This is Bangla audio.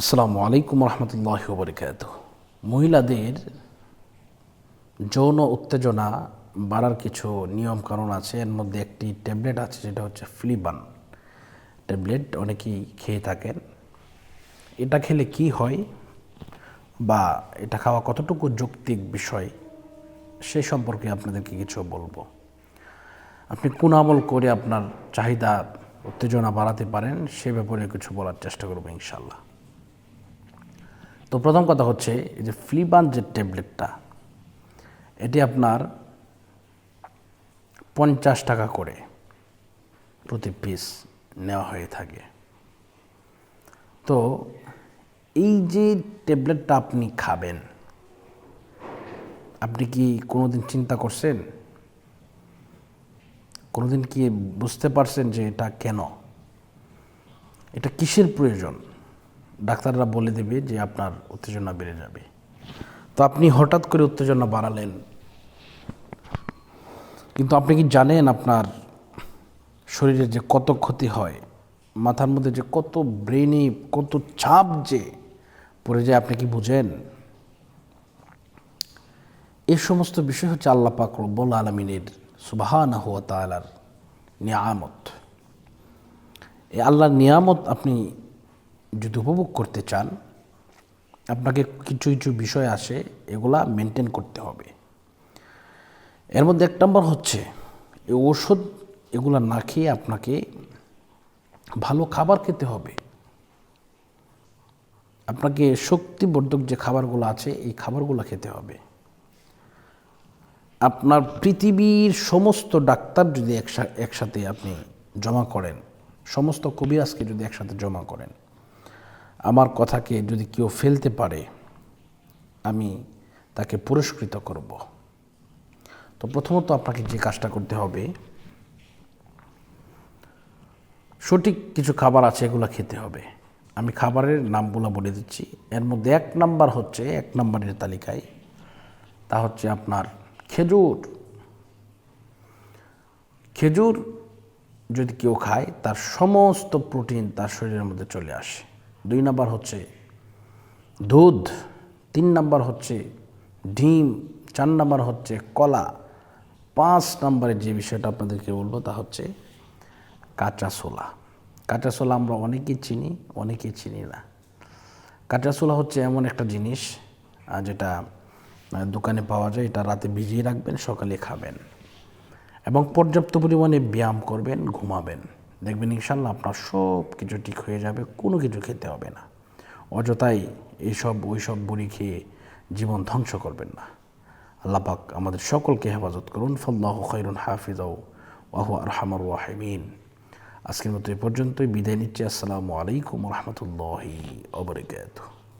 আসসালামু আলাইকুম রহমতুল্লাহ বরকাত মহিলাদের যৌন উত্তেজনা বাড়ার কিছু নিয়ম কারণ আছে। এর মধ্যে একটি ট্যাবলেট আছে যেটা হচ্ছে ফ্লিবান। ট্যাবলেট অনেকেই খেয়ে থাকেন। এটা খেলে কি হয় বা এটা খাওয়া কতটুকু যৌক্তিক বিষয়, সে সম্পর্কে আপনাদেরকে কিছু বলব। আপনি কোন আমল করে আপনার চাহিদা, উত্তেজনা বাড়াতে পারেন, সে ব্যাপারে কিছু বলার চেষ্টা করব ইনশাল্লাহ তো প্রথম কথা হচ্ছে এই যে ফ্লিবান যে ট্যাবলেটটা, এটি আপনার পঞ্চাশ টাকা করে প্রতি পিস নেওয়া হয়ে থাকে। তো এই যে ট্যাবলেটটা আপনি খাবেন, আপনি কি কোনোদিন চিন্তা করছেন? কোনোদিন কি বুঝতে পারছেন যে এটা কেন? এটা কিসের প্রয়োজন? ডাক্তাররা বলে দেবে যে আপনার উত্তেজনা বেড়ে যাবে। তো আপনি হঠাৎ করে উত্তেজনা বাড়ালেন। কিন্তু আপনি কি জানেন আপনার শরীরে যে কত ক্ষতি হয়? মাথার মধ্যে যে কত ব্রেনে কত চাপ যে পড়ে যায় আপনি কি বুঝেন? এই সমস্ত বিষয় হচ্ছে আল্লাহ পাক রব্বুল আলমিনের সুবাহানা হুয়া নিয়ামত। এই আল্লাহর নিয়ামত আপনি যদি উপভোগ করতে চান, আপনাকে কিছু কিছু বিষয় আসে এগুলা মেনটেন করতে হবে। এর মধ্যে এক নম্বর হচ্ছে, এই ওষুধ এগুলা না খেয়ে আপনাকে ভালো খাবার খেতে হবে। আপনাকে শক্তিবর্ধক যে খাবারগুলো আছে, এই খাবারগুলো খেতে হবে। আপনার পৃথিবীর সমস্ত ডাক্তার যদি একসাথে আপনি জমা করেন, সমস্ত কবিরাজকে যদি একসাথে জমা করেন আমার কথাকে যদি কেউ ফেলতে পারে, আমি তাকে পুরস্কৃত করব। তো প্রথমত আপনাকে যে কাজটা করতে হবে, সঠিক কিছু খাবার আছে এগুলো খেতে হবে। আমি খাবারের নামগুলো বলে দিচ্ছি। এর মধ্যে এক নাম্বার হচ্ছে, এক নাম্বারের তালিকায়, তা হচ্ছে আপনার খেজুর। খেজুর যদি কেউ খায়, তার সমস্ত প্রোটিন তার শরীরের মধ্যে চলে আসে। দুই নাম্বার হচ্ছে দুধ, তিন নাম্বার হচ্ছে ডিম, চার নাম্বার হচ্ছে কলা। পাঁচ নাম্বারে যে বিষয়টা আপনাদেরকে বলব তা হচ্ছে কাঁচা ছোলা। কাঁচা ছোলা আমরা অনেকেই চিনি অনেকেই চিনি না। কাঁচা ছোলা হচ্ছে এমন একটা জিনিস যেটা দোকানে পাওয়া যায়, এটা রাতে ভিজিয়ে রাখবেন, সকালে খাবেন। এবং পর্যাপ্ত পরিমাণে ব্যায়াম করবেন, ঘুমাবেন। দেখবেন ইনশাল্লাহ আপনার সব কিছু ঠিক হয়ে যাবে, কোনো কিছু খেতে হবে না। অযথাই এইসব, ওইসব বুড়ি খেয়ে জীবন ধ্বংস করবেন না। আল্লাপাক আমাদের সকলকে হেফাজত করুন। ফল্লাহ খৈরুন হাফিজ ওয়াহু আরহামর ওয়াহিমিন আজকের মতো এ পর্যন্তই। বিদায় নিচ্ছি। আসসালামু আলাইকুম রহমতুল্লাহি অবরিকাত